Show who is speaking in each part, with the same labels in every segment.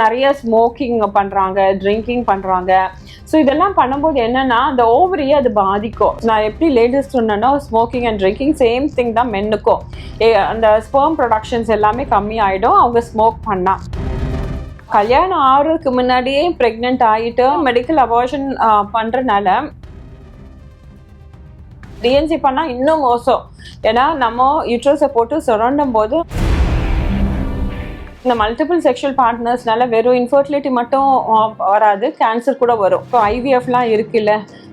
Speaker 1: நிறைய ஸ்மோக்கிங் பண்ணுறாங்க ட்ரிங்கிங் பண்ணுறாங்க ஸோ இதெல்லாம் பண்ணும்போது என்னன்னா அந்த ஓவரியை அது பாதிக்கும். நான் எப்படி லேடிஸ் சொன்னேன்னா smoking and drinking same thing தான் மென்னுக்கும். ஏ அந்த ஸ்பெர்ம் ப்ரொடக்ஷன்ஸ் எல்லாமே கம்மி ஆகிடும் அவங்க ஸ்மோக் பண்ணால் கல்யாணம் ஆறுக்கு முன்னாடியே ப்ரெக்னென்ட் ஆகிட்டு மெடிக்கல் அபார்ஷன் பண்ணுறனால டிஎன்சி பண்ணால் இன்னும் மோசம். ஏன்னா நம்ம யூட்ரஸை போட்டு சுரண்டும் போது இந்த மல்டிபிள் செக்ஷுவல் பார்ட்னர்ஸ்னால வெறும் இன்ஃபர்டிலிட்டி மட்டும் வராது. கேன்சர் கூட வரும். இப்போ ஐவிஎஃப்லாம் இருக்குல்ல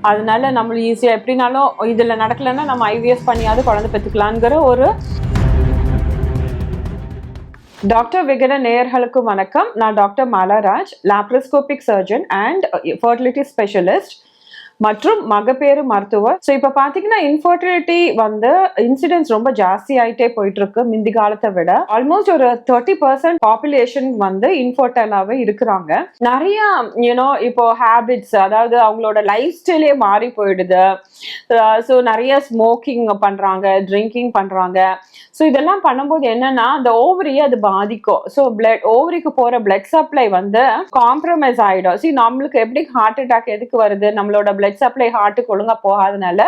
Speaker 1: அதனால நம்மளுக்கு ஈஸியாக எப்படினாலும் இதில் நடக்கலைன்னா நம்ம ஐவிஎஃப் பண்ணியாவது குழந்தை பெற்றுக்கலாங்கிற ஒரு டாக்டர் விகட நேயர்களுக்கு வணக்கம். நான் doctor Malaraj laparoscopic surgeon and fertility specialist மற்றும் மகப்பேறு மருத்துவர். ஸோ இப்போ பார்த்தீங்கன்னா இன்ஃபர்டிலிட்டி வந்து இன்சிடென்ட்ஸ் ரொம்ப ஜாஸ்தி ஆகிட்டே போயிட்டு இருக்கு முந்தி காலத்தை விட. ஆல்மோஸ்ட் ஒரு தேர்ட்டி பர்சன்ட் பாப்புலேஷன் வந்து இன்ஃபர்டைலாகவே இருக்கிறாங்க. நிறைய யூனோ இப்போ ஹேபிட்ஸ் அதாவது அவங்களோட லைஃப் ஸ்டைலே மாறி போயிடுது. ஸோ நிறைய ஸ்மோக்கிங் பண்ணுறாங்க ட்ரிங்கிங் பண்ணுறாங்க ஸோ இதெல்லாம் பண்ணும்போது என்னன்னா அந்த ஓவரியை அது பாதிக்கும். ஸோ பிளட் ஓவரிக்கு போகிற பிளட் சப்ளை வந்து காம்ப்ரமைஸ் ஆகிடும் ஸோ நம்மளுக்கு எப்படி ஹார்ட் அட்டாக் எதுக்கு வருது? நம்மளோட பிளட் சப்ளை ஹார்ட்டுக்கு ஒழுங்கா போகாதனால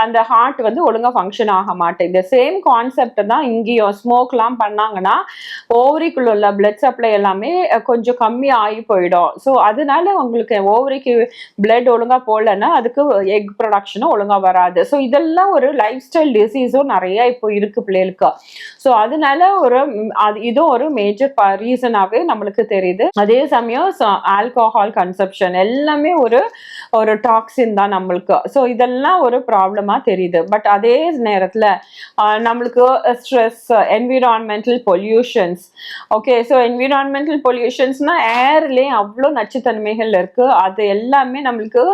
Speaker 1: அந்த ஹார்ட் வந்து ஒழுங்கா ஃபங்க்ஷன் ஆக மாட்டேங்குது. சேம் கான்செப்ட் தான் இங்கேயும் ஸ்மோக்லாம் பண்ணாங்கன்னா ஓவரிக்குள்ள உள்ள பிளட் சப்ளை எல்லாமே கொஞ்சம் கம்மி ஆகி போயிடும். ஸோ அதனால உங்களுக்கு ஓவரிக்கு பிளட் ஒழுங்கா போடலன்னா அதுக்கு எக் ப்ரொடக்ஷனும் ஒழுங்கா வராது. ஸோ இதெல்லாம் ஒரு லைஃப் ஸ்டைல் டிசீஸும் நிறைய இப்போ இருக்கு பிள்ளைகளுக்கு. ஸோ அதனால ஒரு அது இதுவும் ஒரு மேஜர் ரீசனாகவே நம்மளுக்கு தெரியுது. அதே சமயம் ஆல்கோஹால் கன்சப்ஷன் எல்லாமே ஒரு ஒரு டாக்ஸின் தான் நம்மளுக்கு. ஸோ இதெல்லாம் ஒரு ப்ராப்ளமா தெரியுது. பட் அதே நேரத்தில் நம்மளுக்கு stress environmental pollutions okay so environmental பொல்யூஷன்ஸ்னா ஏர்லேயே அவ்வளோ நச்சுத்தன்மைகள் இருக்கு. அது எல்லாமே நம்மளுக்கு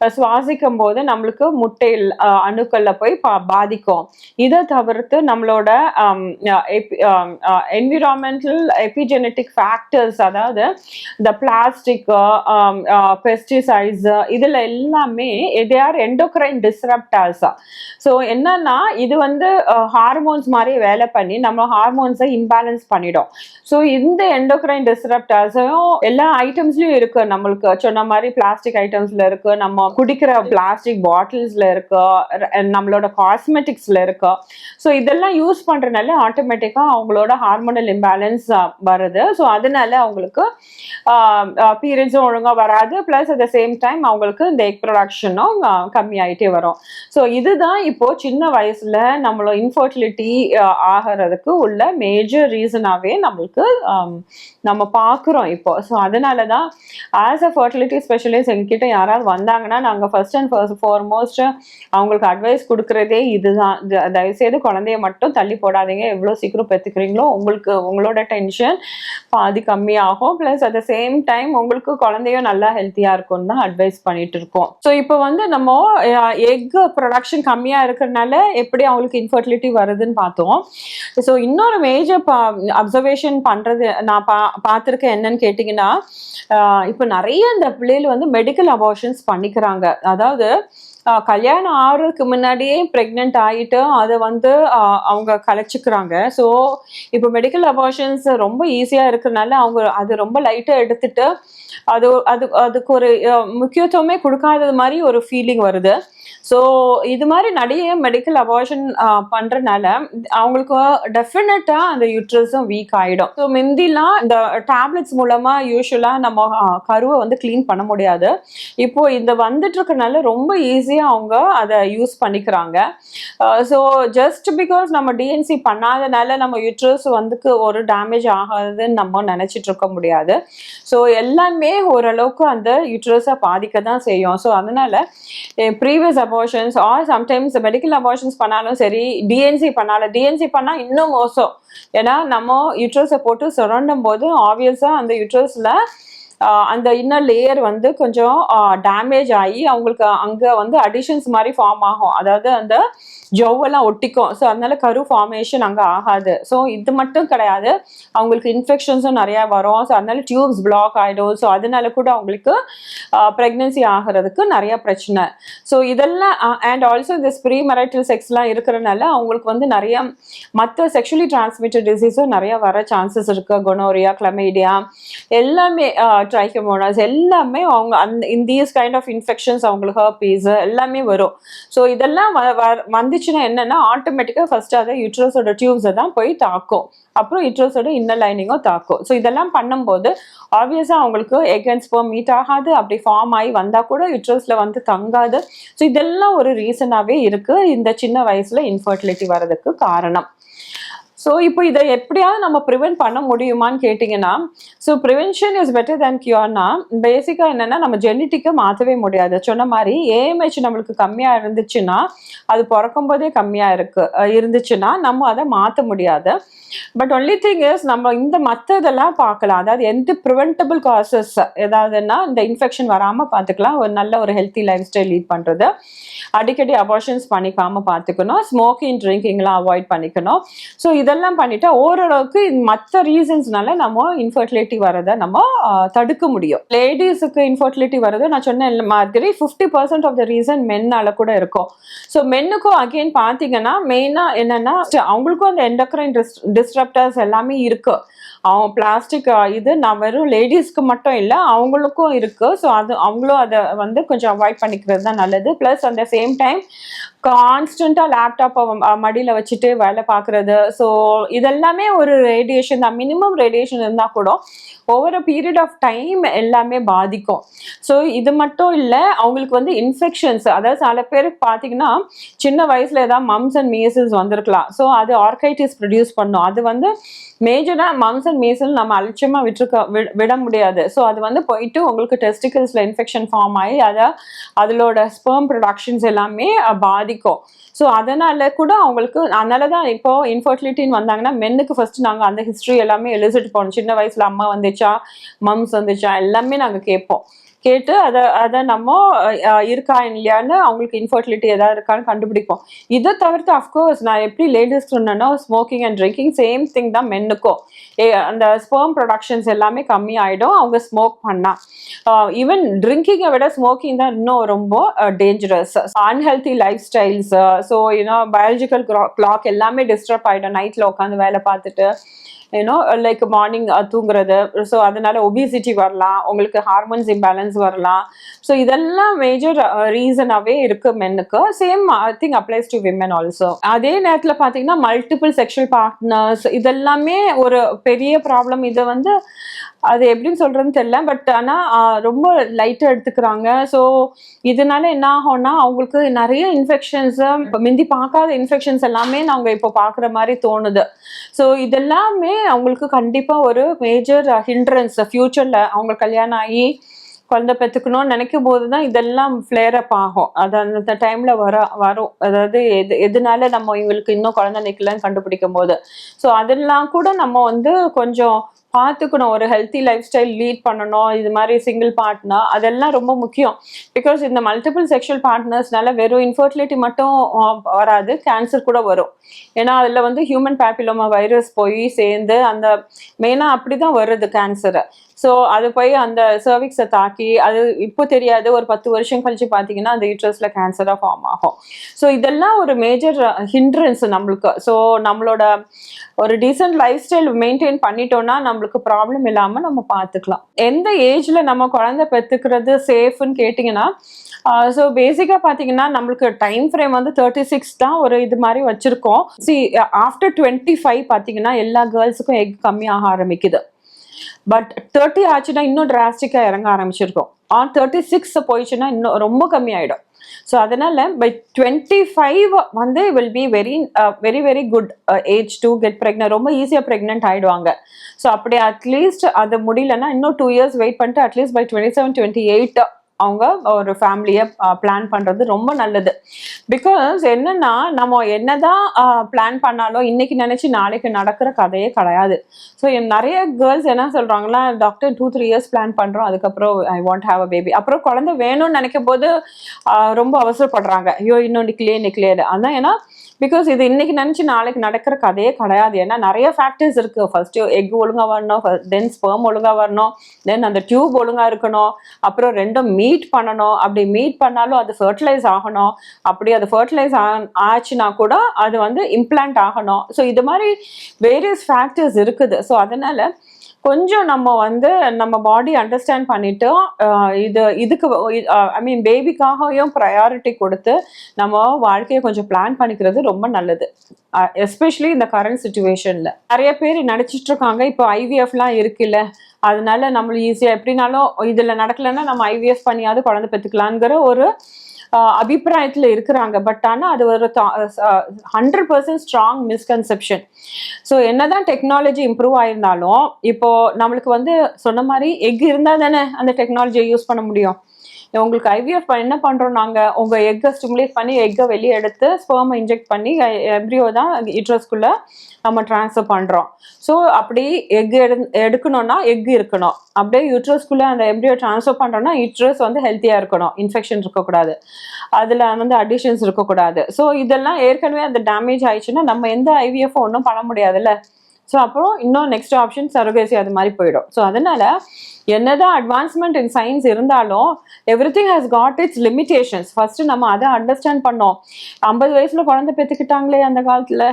Speaker 1: சுவாசிக்கும் போது நம்மளுக்கு முட்டையில் அணுக்களில் அணுக்கள்ல போய் பா- பாதிக்கும். இதை தவிர்த்து நம்மளோட என்விரான்மெண்டல் எபிஜெனட்டிக் ஃபேக்டர்ஸ் அதாவது இந்த பிளாஸ்டிக் பெஸ்டிசைட்ஸு இதுல எல்லாம் இது ஆர் எண்டோக்ரைன் டிஸ்ரப்டார்ஸ் ஸோ என்னன்னா இது வந்து ஹார்மோன்ஸ் மாதிரி வேலை பண்ணி நம்ம ஹார்மோன்ஸை இம்பேலன்ஸ் பண்ணிடும். ஸோ இந்த எண்டோக்ரைன் டிஸ்ரப்டார்ஸும் எல்லா ஐட்டம்ஸ்லயும் இருக்கு. நம்மளுக்கு சொன்ன மாதிரி பிளாஸ்டிக் ஐட்டம்ஸ்ல இருக்கு. நம்ம குடிக்கிற பிளாஸ்டிக் பாட்டில்ஸ்ல இருக்கு. நம்மளோட காஸ்மெட்டிக்ஸ்ல இருக்கு. ஸோ இதெல்லாம் யூஸ் பண்றதுனால ஆட்டோமேட்டிக்கா அவங்களோட ஹார்மோனல் இம்பேலன்ஸ் வருது. ஸோ அதனால அவங்களுக்கு பீரியட்ஸும் ஒழுங்கா வராது. Plus at the same time அவங்களுக்கு இந்த எக் ப்ரொடக்ஷனும் கம்மியாயிட்டே வரும். ஸோ இதுதான் இப்போ சின்ன வயசுல நம்மளோட இன்ஃபர்டிலிட்டி ஆகிறதுக்கு உள்ள மேஜர் ரீசனாகவே நம்மளுக்கு நம்ம பார்க்குறோம் இப்போ. ஸோ அதனால தான் ஆஸ் அ ஃபர்டிலிட்டி ஸ்பெஷலிஸ்ட் எங்ககிட்ட யாராவது வந்தாங்கன்னா நாங்கள் ஃபர்ஸ்ட் அண்ட் ஃபர்ஸ்ட் ஃபார்மோஸ்ட் அவங்களுக்கு அட்வைஸ் கொடுக்குறதே இதுதான். தயவுசெய்து குழந்தைய மட்டும் தள்ளி போடாதீங்க. எவ்வளோ சீக்கிரம் பெற்றுக்கிறீங்களோ உங்களுக்கு உங்களோட டென்ஷன் பாதி கம்மியாகும். Plus at the same time உங்களுக்கு குழந்தையும் நல்லா ஹெல்த்தியாக இருக்கும்னு தான் அட்வைஸ் பண்ணிட்டு இருக்கோம். ஸோ இப்போ வந்து நம்ம எக் ப்ரொடக்ஷன் கம்மியாக இருக்கிறனால எப்படி அவங்களுக்கு இன்ஃபர்டிலிட்டி வருதுன்னு பார்த்தோம். ஸோ இன்னொரு மேஜர் அப்சர்வேஷன் பண்ணுறது நான் பா பார்த்துருக்கேன் என்னன்னு கேட்டிங்கன்னா இப்போ நிறைய இந்த பிள்ளைகள் வந்து மெடிக்கல் அபார்ஷன்ஸ் பண்ணிக்கிறாங்க. அதாவது கல்யாணம் ஆகிறதுக்கு முன்னாடியே ப்ரெக்னென்ட் ஆகிட்டு அதை வந்து அவங்க கலைச்சிக்கிறாங்க. ஸோ இப்போ மெடிக்கல் அபார்ஷன்ஸ் ரொம்ப ஈஸியாக இருக்கிறனால அவங்க அது ரொம்ப லைட்டாக எடுத்துட்டு அது அது அதுக்கு ஒரு முக்கியத்துவமே கொடுக்காதது மாதிரி ஒரு ஃபீலிங் வருது. ஸோ இது மாதிரி நிறைய மெடிக்கல் அபார்ஷன் பண்ணுறனால அவங்களுக்கு டெஃபினட்டாக அந்த யூட்ரஸும் வீக் ஆகிடும் ஸோ முந்திலாம் இந்த டேப்லெட்ஸ் மூலமாக யூஸ்வலாக நம்ம கருவை வந்து க்ளீன் பண்ண முடியாது. இப்போ இந்த வந்துட்டு இருக்கனால ரொம்ப ஈஸியாக அவங்க அதை யூஸ் பண்ணிக்கிறாங்க. ஸோ ஜஸ்ட் பிகாஸ் நம்ம டிஎன்சி பண்ணாதனால நம்ம யூட்ரஸ் வந்துக்கு ஒரு டேமேஜ் ஆகாதுன்னு நம்ம நினச்சிட்டு இருக்க முடியாது. ஸோ எல்லாமே ஓரளவுக்கு அந்த யூட்ரஸை பாதிக்க தான் செய்யும். ஸோ அதனால previous abortions or sometimes medical abortions பண்ணாலும் சரி டிஎன்சி பண்ணாலும் டிஎன்சி பண்ணால் இன்னும் மோசம். ஏன்னா நம்ம யூட்ரஸை போட்டு சுரண்டும் போது ஆப்வியஸாக அந்த யூட்ரஸில் அந்த இன்னர் லேயர் வந்து கொஞ்சம் டேமேஜ் ஆகி அவங்களுக்கு அங்கே வந்து அடிஷன்ஸ் மாதிரி ஃபார்ம் ஆகும். அதாவது அந்த ஜவ்வெல்லாம் ஒட்டிக்கும். ஸோ அதனால கரு ஃபார்மேஷன் அங்கே ஆகாது. ஸோ இது மட்டும் கிடையாது. அவங்களுக்கு இன்ஃபெக்ஷன்ஸும் நிறையா வரும். ஸோ அதனால டியூப்ஸ் பிளாக் ஆகிடும் ஸோ அதனால கூட அவங்களுக்கு ப்ரெக்னென்சி ஆகிறதுக்கு நிறையா பிரச்சனை. ஸோ இதெல்லாம் அண்ட் ஆல்சோ இந்த ஸ்ப்ரீ மெரைட்டல் செக்ஸ்லாம் இருக்கிறனால அவங்களுக்கு வந்து நிறைய மற்ற செக்ஷுவலி டிரான்ஸ்மிட்டட் டிசீஸும் நிறையா வர சான்சஸ் இருக்குது கொனோரியா கிளமேடியா எல்லாமே ட்ரைகமோனாஸ் எல்லாமே அவங்க அந்த in these kind of infections அவங்களுக்கு ஹர்பீஸ் எல்லாமே வரும். ஸோ இதெல்லாம் வ- வந்துச்சுன்னா என்னன்னா ஆட்டோமேட்டிக்காக ஃபர்ஸ்ட் அதை யூட்ரஸோட டியூப்ஸை தான் போய் தாக்கும். அப்புறம் யூட்ரஸோட இன்னர் லைனிங்கும் தாக்கும். ஸோ இதெல்லாம் பண்ணும்போது ஆப்வியஸாக அவங்களுக்கு எகன்ஸ் ஸ்போ மீட் ஆகாது. அப்படி ஃபார்ம் ஆகி வந்தால் கூட யூட்ரஸில் வந்து தங்காது. ஸோ இதெல்லாம் ஒரு ரீசனாகவே இருக்குது இந்த சின்ன வயசில் இன்ஃபர்டிலிட்டி வர்றதுக்கு காரணம். ஸோ இப்போ இதை எப்படியாவது நம்ம ப்ரிவென்ட் பண்ண முடியுமான்னு கேட்டிங்கன்னா so prevention is better than கியூர்னா பேசிக்காக என்னென்னா நம்ம ஜெனட்டிக்கை மாற்றவே முடியாது. சொன்ன மாதிரி ஏஎம்ஹெச் நம்மளுக்கு கம்மியாக இருந்துச்சுன்னா அது பிறக்கும் போதே கம்மியாக இருக்கு இருந்துச்சுன்னா நம்ம அதை மாற்ற முடியாது. பட் ஒன்லி திங் இஸ் நம்ம இந்த மற்ற இதெல்லாம் பார்க்கலாம். அதாவது எந்த ப்ரிவென்டபிள் காசஸ் ஏதாவதுன்னா இந்த இன்ஃபெக்ஷன் வராமல் பார்த்துக்கலாம். ஒரு நல்ல ஒரு ஹெல்த்தி லைஃப் ஸ்டைல் லீட் பண்ணுறது அடிக்கடி அபார்ஷன்ஸ் பண்ணிக்காம பார்த்துக்கணும். ஸ்மோக்கிங் ட்ரிங்கிங்லாம் அவாய்ட் பண்ணிக்கணும். ஸோ இதெல்லாம் பண்ணிட்டா ஓரளவுக்கு மற்ற ரீசன்ஸ்னால நம்ம இன்ஃபர்டிலிட்டி வரதை நம்ம தடுக்க முடியும். லேடிஸுக்கு இன்ஃபர்டிலிட்டி வரது நான் சொன்ன மாதிரி fifty percent of the reason மென்னால கூட இருக்கும். ஸோ மென்னுக்கும் அகெயின் பார்த்தீங்கன்னா மெயினாக என்னன்னா அவங்களுக்கும் அந்த எண்டக்ரைன் டிஸ்ட்ரப்டர்ஸ் எல்லாமே இருக்கு. அவங்க பிளாஸ்டிக் இது நான் வெறும் லேடிஸ்க்கு மட்டும் இல்லை அவங்களுக்கும் இருக்குது ஸோ அது அவங்களும் அதை வந்து கொஞ்சம் அவாய்ட் பண்ணிக்கிறது தான் நல்லது. ப்ளஸ் அந்த சேம் டைம் கான்ஸ்டண்ட்டாக லேப்டாப்பை மடியில் வச்சுட்டு வேலை பார்க்குறது. ஸோ இதெல்லாமே ஒரு ரேடியேஷன் தான். மினிமம் ரேடியேஷன் இருந்தால் கூட over a period of time எல்லாமே பாதிக்கும். ஸோ இது மட்டும் இல்லை அவங்களுக்கு வந்து இன்ஃபெக்ஷன்ஸ் அதாவது சில பேருக்கு பார்த்தீங்கன்னா சின்ன வயசில் ஏதாவது மம்ஸ் அண்ட் மீசல்ஸ் வந்திருக்கலாம். ஸோ அது ஆர்கைட்டிஸ் ப்ரொடியூஸ் பண்ணும். அது வந்து மேஜராக மம்ஸ் அண்ட் மீசல் நம்ம அலட்சியமாக விட்டுருக்க வி- விட முடியாது. ஸோ அது வந்து போயிட்டு உங்களுக்கு டெஸ்டிகல்ஸில் இன்ஃபெக்ஷன் ஃபார்ம் ஆகி அதை அதிலோட ஸ்பெர்ம் ப்ரொடக்ஷன்ஸ் எல்லாமே பாதிக்கும். ஸோ அதனால கூட அவங்களுக்கு அதனால தான் இப்போ இன்ஃபர்டிலிட்டின்னு வந்தாங்கன்னா மென்னுக்கு ஃபர்ஸ்ட் நாங்கள் அந்த ஹிஸ்ட்ரி எல்லாமே எழுதிட்டு போனோம் சின்ன வயசில் அம்மா வந்துச்சு மம்ஸ் வந்துச்சா எல்லாமே நாங்கள் கேட்போம். கேட்டு அதை அதை நம்ம இருக்கா இல்லையான்னு அவங்களுக்கு இன்ஃபர்டிலிட்டி ஏதாவது இருக்கான்னு கண்டுபிடிப்போம். இதை தவிர்த்து அஃப்கோர்ஸ் நான் எப்படி லேடிஸ் சொன்னேன்னா smoking and drinking same thing தான் மென்னுக்கும் ஏ அந்த ஸ்பெர்ம் ப்ரொடக்ஷன்ஸ் எல்லாமே கம்மி ஆகிடும் அவங்க ஸ்மோக் பண்ணா. ஈவன் ட்ரிங்கிங்கை விட ஸ்மோக்கிங் தான் இன்னும் ரொம்ப dangerous unhealthy lifestyles so you know biological clock எல்லாமே டிஸ்டர்ப் ஆகிடும் நைட்டில் உட்காந்து வேலை பார்த்துட்டு ஏன்னோ லைக் மார்னிங் தூங்குறது. ஸோ அதனால ஒபிசிட்டி வரலாம். உங்களுக்கு ஹார்மோன்ஸ் இம்பேலன்ஸ் வரலாம். ஸோ இதெல்லாம் மேஜர் ரீசனாகவே uh, இருக்கு மென்னுக்கு same I think applies to women also அதே நேரத்தில் பார்த்தீங்கன்னா மல்டிபிள் செக்ஷுவல் பார்ட்னர்ஸ் இதெல்லாமே ஒரு பெரிய ப்ராப்ளம் இது வந்து அது எப்படின்னு சொல்றதுன்னு தெரியல பட் ஆனால் ரொம்ப லைட்டாக எடுத்துக்கிறாங்க. ஸோ இதனால என்ன ஆகும்னா அவங்களுக்கு நிறைய இன்ஃபெக்ஷன்ஸ் முந்தி பார்க்காத இன்ஃபெக்ஷன்ஸ் எல்லாமே நாங்கள் இப்போ பார்க்குற மாதிரி தோணுது. ஸோ இதெல்லாமே அவங்களுக்கு கண்டிப்பாக ஒரு மேஜர் ஹிண்ட்ரன்ஸ் ஃப்யூச்சரில் அவங்க கல்யாணம் ஆகி குழந்தை பெற்றுக்கணும்னு நினைக்கும் போது தான் இதெல்லாம் ஃப்ளேர் அப் ஆகும். அது அந்த டைமில் வர வரும். அதாவது எது எதனால நம்ம இவங்களுக்கு இன்னும் குழந்தை நிற்கலன்னு கண்டுபிடிக்கும் போது. ஸோ அதெல்லாம் கூட நம்ம வந்து கொஞ்சம் பார்த்துக்கணும். ஒரு ஹெல்த்தி லைஃப் ஸ்டைல் லீட் பண்ணணும். இது மாதிரி சிங்கிள் பார்ட்னர் அதெல்லாம் ரொம்ப முக்கியம். பிகாஸ் இந்த மல்டிபிள் செக்ஷுவல் பார்ட்னர்ஸ்னால வெறும் இன்ஃபர்டிலிட்டி மட்டும் வராது. கேன்சர் கூட வரும். ஏன்னா அதில் வந்து ஹியூமன் பேப்பிலோமா வைரஸ் போய் சேர்ந்து அந்த மெயினாக அப்படி தான் வருது கேன்சரை ஸோ அது போய் அந்த சர்விக்ஸை தாக்கி அது இப்போ தெரியாது. ஒரு பத்து வருஷம் கழிச்சு பார்த்தீங்கன்னா அந்த யூட்ரஸில் கேன்சராக ஃபார்ம் ஆகும். ஸோ இதெல்லாம் ஒரு மேஜர் ஹிண்ட்ரன்ஸ் நம்மளுக்கு. ஸோ நம்மளோட ஒரு டீசென்ட் லைஃப் ஸ்டைல் மெயின்டைன் பண்ணிட்டோம்னா நம்ம நம்மளுக்கு ப்ராப்ளம் இல்லாமல் நம்ம பார்த்துக்கலாம் எந்த ஏஜில் நம்ம குழந்தை பெற்றுக்கிறது சேஃப்னு கேட்டிங்கன்னா ஸோ பேசிக்காக பார்த்தீங்கன்னா நம்மளுக்கு டைம் ஃப்ரேம் வந்து தேர்ட்டி சிக்ஸ் தான் ஒரு இது மாதிரி வச்சுருக்கோம். சி ஆஃப்டர் டுவெண்ட்டி ஃபைவ் பார்த்தீங்கன்னா எல்லா கேர்ள்ஸுக்கும் எக் கம்மியாக ஆரம்பிக்குது. பட் தேர்ட்டி ஆச்சுன்னா இன்னும் டிராஸ்டிக்காக இறங்க ஆரம்பிச்சிருக்கோம். ஆன் தேர்ட்டி சிக்ஸ் போயிடுச்சுன்னா இன்னும் ரொம்ப கம்மியாயிடும். ஸோ அதனால பை டுவெண்ட்டி ஃபைவ் வந்து will be very very very good age to get pregnant ரொம்ப ஈஸியாக ப்ரெக்னென்ட் ஆயிடுவாங்க. ஸோ அப்படி அட்லீஸ்ட் அது முடியலன்னா இன்னும் டூ இயர்ஸ் வெயிட் பண்ணிட்டு at least by twenty seven twenty eight அவங்க ஒரு ஃபேமிலியை பிளான் பண்ணுறது ரொம்ப நல்லது. பிகாஸ் என்னன்னா நம்ம என்னதான் பிளான் பண்ணாலும் இன்னைக்கு நினச்சி நாளைக்கு நடக்கிற கதையே கிடையாது. ஸோ நிறைய கேர்ள்ஸ் என்ன சொல்கிறாங்களா doctor two three years plan பண்ணுறோம் அதுக்கப்புறம் I want have a baby அப்புறம் குழந்தை வேணும்னு நினைக்கும் போது ரொம்ப அவசரப்படுறாங்க. ஐயோ இன்னும் நிக்கலையே நிக்கலையே அதான் ஏன்னா பிகாஸ் இது இன்னைக்கு நினச்சி நாளைக்கு நடக்கிற கதையே கிடையாது. ஏன்னா நிறைய ஃபேக்டர்ஸ் இருக்குது ஃபர்ஸ்ட்டு எக் ஒழுங்காக வரணும் தென் ஸ்பெர்ம் ஒழுங்காக வரணும் தென் அந்த டியூப் ஒழுங்காக இருக்கணும் அப்புறம் ரெண்டும் மீட் பண்ணணும். அப்படி மீட் பண்ணாலும் அது ஃபர்டிலைஸ் ஆகணும். அப்படி அது ஃபர்டிலைஸ் ஆச்சுன்னா கூட அது வந்து இம்ப்ளான்ட் ஆகணும். ஸோ இது மாதிரி வேரியஸ் ஃபேக்டர்ஸ் இருக்குது. ஸோ அதனால கொஞ்சம் நம்ம வந்து நம்ம பாடி அண்டர்ஸ்டாண்ட் பண்ணிட்டு இது இதுக்கு ஐ மீன் பேபிக்காகவும் ப்ரையாரிட்டி கொடுத்து நம்ம வாழ்க்கையை கொஞ்சம் பிளான் பண்ணிக்கிறது ரொம்ப நல்லது. எஸ்பெஷலி இந்த கரண்ட் சுச்சுவேஷனில் நிறைய பேர் நடிச்சிட்டு இருக்காங்க. இப்போ ஐவிஎஃப்லாம் இருக்குல்ல. அதனால நம்மளும் ஈஸியாக எப்படினாலும் இதில் நடக்கலைன்னா நம்ம ஐவிஎஃப் பண்ணியாவது குழந்தை பெற்றுக்கலாங்கிற ஒரு அபிப்பிராயத்தில் இருக்கிறாங்க. பட் ஆனால் அது ஒரு hundred percent strong misconception so என்னதான் டெக்னாலஜி இம்ப்ரூவ் ஆயிருந்தாலும் இப்போ நம்மளுக்கு வந்து சொன்ன மாதிரி எக் இருந்தால் தானே அந்த டெக்னாலஜியை யூஸ் பண்ண முடியும். உங்களுக்கு ஐவிஎஃப் என்ன பண்ணுறோம் நாங்கள் உங்கள் எக்கை ஸ்டிமுலேட் பண்ணி எக்கை வெளியே எடுத்து ஸ்பெர்மை இன்ஜெக்ட் பண்ணி எப்ரியோ தான் யூட்ரஸ்குள்ள நம்ம ட்ரான்ஸ்ஃபர் பண்ணுறோம் ஸோ அப்படி எக் எடு எடுக்கணும்னா எக் இருக்கணும். அப்படியே யூட்ரஸ்குள்ளே அந்த எப்ரியோ ட்ரான்ஸ்ஃபர் பண்ணுறோம்னா யூட்ரஸ் வந்து ஹெல்த்தியாக இருக்கணும். இன்ஃபெக்ஷன் இருக்கக்கூடாது. அதில் வந்து அடிஷன்ஸ் இருக்கக்கூடாது. ஸோ இதெல்லாம் ஏற்கனவே அந்த டேமேஜ் ஆயிடுச்சுன்னா நம்ம எந்த ஐவிஎஃப் ஒன்றும் பண்ண முடியாதுல்ல. ஸோ அப்புறம் இன்னும் நெக்ஸ்ட் ஆப்ஷன் சரோகேசி அது மாதிரி போயிடும். ஸோ அதனால என்னதான் அட்வான்ஸ்மெண்ட் இன் சயின்ஸ் இருந்தாலும் everything has got its limitations first நம்ம அதை அண்டர்ஸ்டாண்ட் பண்ணோம். ஐம்பது வயசுல குழந்தை பெற்றுக்கிட்டாங்களே அந்த காலத்துல.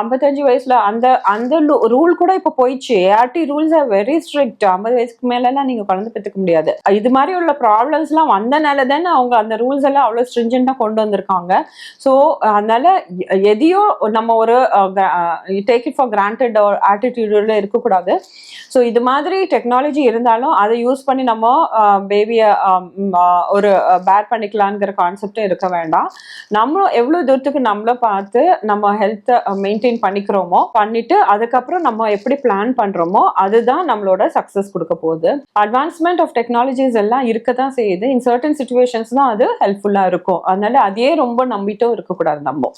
Speaker 1: ஐம்பத்தஞ்சு வயசுல அந்த அந்த ரூல் கூட இப்போ போயிடுச்சு. ART rules are very strict ஐம்பது வயசுக்கு மேலலாம் நீங்க குழந்தை பெற்றுக்க முடியாது. இது மாதிரி உள்ள ப்ராப்ளம்ஸ்லாம் வந்தனால தானே அவங்க அந்த ரூல்ஸ் எல்லாம் அவ்வளோ ஸ்ட்ரிஞ்சென்ட்டாக கொண்டு வந்திருக்காங்க. ஸோ அதனால எதையோ நம்ம ஒரு டேக் இட் ஃபார் கிராண்டட் ஆட்டிடியூடில் இருக்கக்கூடாது. ஸோ இது மாதிரி டெக்னாலஜி இருந்தாலும் அதை யூஸ் பண்ணி நம்ம பேபியை ஒரு பேர் பண்ணிக்கலாங்கிற கான்செப்டும் இருக்க வேண்டாம். நம்மளும் எவ்வளோ தூரத்துக்கு நம்மள பார்த்து நம்ம ஹெல்த்தை மெயின்டைன் பண்ணிக்கிறோமோ பண்ணிட்டு அதுக்கப்புறம் நம்ம எப்படி பிளான் பண்றோமோ அதுதான் நம்மளோட சக்ஸஸ் கொடுக்க போகுது. அட்வான்ஸ்மெண்ட் ஆஃப் டெக்னாலஜிஸ் எல்லாம் இருக்க தான் செய்யுது. இன் சர்டன் சுச்சுவேஷன்ஸ் தான் அது ஹெல்ப்ஃபுல்லாக இருக்கும். அதனால அதையே ரொம்ப நம்பிட்டும் இருக்கக்கூடாது நம்ம.